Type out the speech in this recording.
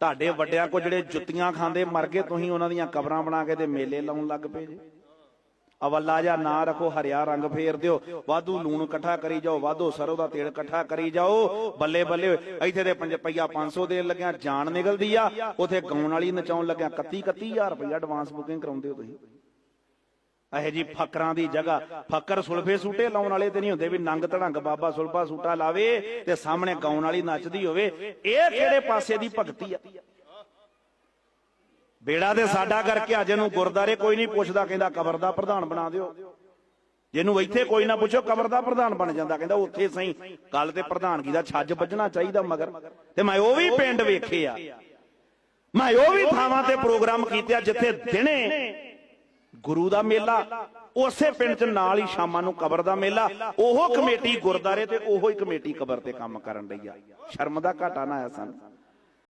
ਤੁਹਾਡੇ ਵੱਡਿਆਂ ਕੋ ਜਿਹੜੇ ਜੁੱਤੀਆਂ ਖਾਂਦੇ ਮਰ ਗਏ ਤੁਸੀਂ ਉਹਨਾਂ ਦੀਆਂ ਕਬਰਾਂ ਬਣਾ ਕੇ ਤੇ ਮੇਲੇ ਲਾਉਣ ਲੱਗ ਪਏ ਜੀ। ਅਵੱਲਾ ਜਾਂ ਨਾ ਰੱਖੋ ਹਰਿਆ ਰੰਗ ਫੇਰ ਦਿਓ। ਵਾਧੂ ਲੂਣ ਇਕੱਠਾ ਕਰੀ ਜਾਓ ਵਾਧੂ ਸਰੋਂ ਦਾ ਤੇਲ ਇਕੱਠਾ ਕਰੀ ਜਾਓ। ਬੱਲੇ ਬੱਲੇ ਇੱਥੇ ਦੇ 5 ਰੁਪਈਆ 500 ਦੇਣ ਲੱਗਿਆ ਜਾਨ ਨਿਕਲਦੀ ਆ। ਉਥੇ ਗਾਉਣ ਵਾਲੀ ਨਚਾਉਣ ਲੱਗਿਆ 31 31000 ਰੁਪਈਆ ਐਡਵਾਂਸ ਬੁਕਿੰਗ ਕਰਾਉਂਦੇ ਹੋ ਤੁਸੀਂ। ਇਹ ਜੀ ਫਕਰਾਂ ਦੀ ਜਗ੍ਹਾ। ਫਕਰ ਸੁਲਫੇ ਸੂਟੇ ਲਾਉਣ ਵਾਲੇ ਤੇ ਨਹੀਂ ਹੁੰਦੇ ਵੀ ਨੰਗ ਧੜੰਗ ਬਾਬਾ ਸੁਲਫਾ ਸੂਟਾ ਲਾਵੇ ਤੇ ਸਾਹਮਣੇ ਗਾਉਣ ਵਾਲੀ ਨੱਚਦੀ ਹੋਵੇ। ਇਹ ਕਿਹੜੇ ਪਾਸੇ ਦੀ ਭਗਤੀ ਆ? ਬੇੜਾ ਤੇ ਸਾਡਾ ਕਰਕੇ ਅੱਜ ਨੂੰ ਗੁਰਦਾਰੇ ਕੋਈ ਨਹੀਂ ਪੁੱਛਦਾ, ਕਹਿੰਦਾ ਕਬਰ ਦਾ ਪ੍ਰਧਾਨ ਬਣਾ ਦਿਓ। ਜਿਹਨੂੰ ਇੱਥੇ ਕੋਈ ਨਾ ਪੁੱਛੋ, ਕਬਰ ਦਾ ਪ੍ਰਧਾਨ ਬਣ ਜਾਂਦਾ, ਕਹਿੰਦਾ ਉੱਥੇ ਸਹੀ। ਕੱਲ ਤੇ ਪ੍ਰਧਾਨਗੀ ਦਾ ਛੱਜ ਵੱਜਣਾ ਚਾਹੀਦਾ ਮਗਰ। ਤੇ ਮੈਂ ਉਹ ਵੀ ਪਿੰਡ ਵੇਖੇ ਆ। ਮੈਂ ਉਹ ਵੀ ਥਾਵਾਂ ਤੇ ਪ੍ਰੋਗਰਾਮ ਕੀਤੇ ਆ ਜਿੱਥੇ ਦਿਨੇ ਗੁਰੂ ਦਾ ਮੇਲਾ, ਉਸੇ ਪਿੰਡ ਚ ਨਾਲ ਹੀ ਸ਼ਾਮਾਂ ਨੂੰ ਕਬਰ ਦਾ ਮੇਲਾ, ਉਹ ਕਮੇਟੀ ਗੁਰਦਾਰੇ ਤੇ ਉਹੋ ਹੀ ਕਮੇਟੀ ਕਬਰ ਤੇ ਕੰਮ ਕਰਨ ਰਹੀ ਆ। ਸ਼ਰਮ ਦਾ ਘਾਟਾ ਨਾ ਆਇਆ ਸਾਨੂੰ।